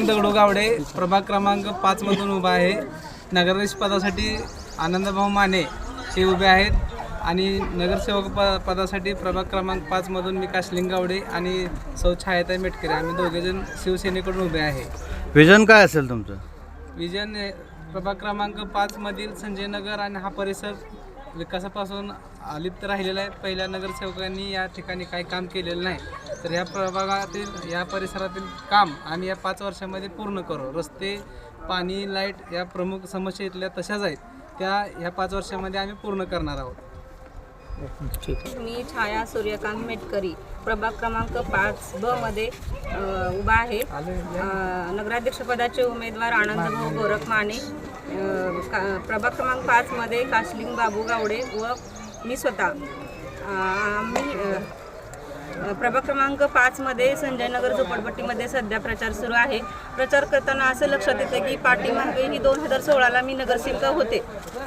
दगडू गावडे प्रभाग क्रमांक पाच मधून उभा आहे. नगराध्यक्ष पदासाठी आनंदभाऊ माने हे उभे आहेत. आणि नगरसेवक प पदासाठी प्रभाग क्रमांक पाच मधून मी काशलिंग गावडे आणि सौ छायाताई मेटकरे. आम्ही दोघेजण शिवसेनेकडून उभे आहे. विजन काय असेल तुमचं? विजन हे प्रभाग क्रमांक पाच मधील संजय नगर आणि हा परिसर विकासापासून अलिप्त राहिलेला आहे. पहिल्या नगरसेवकांनी या ठिकाणी काही काम केलेलं नाही. तर ह्या प्रभागातील या परिसरातील काम आम्ही या पाच वर्षामध्ये पूर्ण करू रस्ते पाणी लाइट या प्रमुख समस्या इथल्या तशाच आहेत. त्या ह्या पाच वर्षामध्ये आम्ही पूर्ण करणार आहोत. मी छाया सूर्यकांत मेटकरी प्रभाग क्रमांक पाच ब मध्ये अ, उभा आहे. अ, नगराध्यक्षपदाचे उमेदवार आनंदभाऊ गोरख माने अ, का- प्रभाग क्रमांक पाचमध्ये काशलिंग बाबू गावडे व मी स्वतः. अ, आम्ही प्रभाग क्रमांक पाचमध्ये संजय नगर झोपडपट्टीमध्ये सध्या प्रचार सुरू आहे. प्रचार करताना असं लक्षात येतं की पाठीमागे ही दोन हजार सोळाला मी नगरसेविका होते.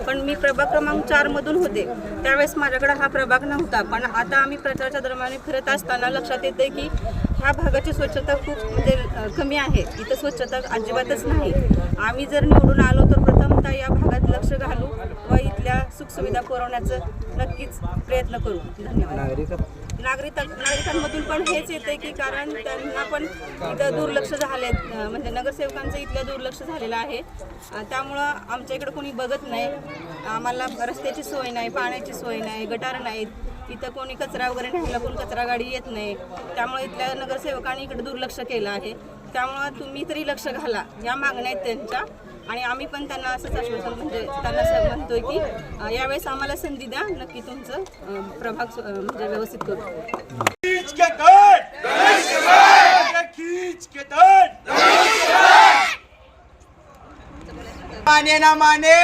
पण मी प्रभाग क्रमांक चारमधून होते. त्यावेळेस माझ्याकडे हा प्रभाग नव्हता. पण आता आम्ही प्रचाराच्या दरम्यान फिरत असताना लक्षात येते की ह्या भागाची स्वच्छता खूप म्हणजे कमी आहे. इथं स्वच्छता अजिबातच नाही. आम्ही जर निवडून आलो तर प्रथमतः या भागात लक्ष घालू व इथल्या सुखसुविधा पुरवण्याचं नक्कीच प्रयत्न करू. धन्यवाद. नागरिक नागरिकांमधून पण हेच येते की कारण त्यांना पण इथं दुर्लक्ष झाले म्हणजे नगरसेवकांचं इथलं दुर्लक्ष झालेलं आहे. त्यामुळं आमच्या इकडं कोणी बघत नाही. आम्हाला रस्त्याची सोय नाही पाण्याची सोय नाही गटार नाहीत. इथं कोणी कचरा वगैरे न्यायला कोण कचरा गाडी येत नाही. त्यामुळे इथल्या नगरसेवकांनी इकडे दुर्लक्ष केलं आहे. त्यामुळं तुम्ही तरी लक्ष घाला. या मागण्या आहेत त्यांच्या. आणि आम्ही पण त्यांना असंच आश्वासन म्हणजे त्यांना असं म्हणतोय की यावेळेस आम्हाला संधी द्या नक्की तुमचं प्रभाग म्हणजे व्यवस्थित करू. खींच के काट माने ना माने।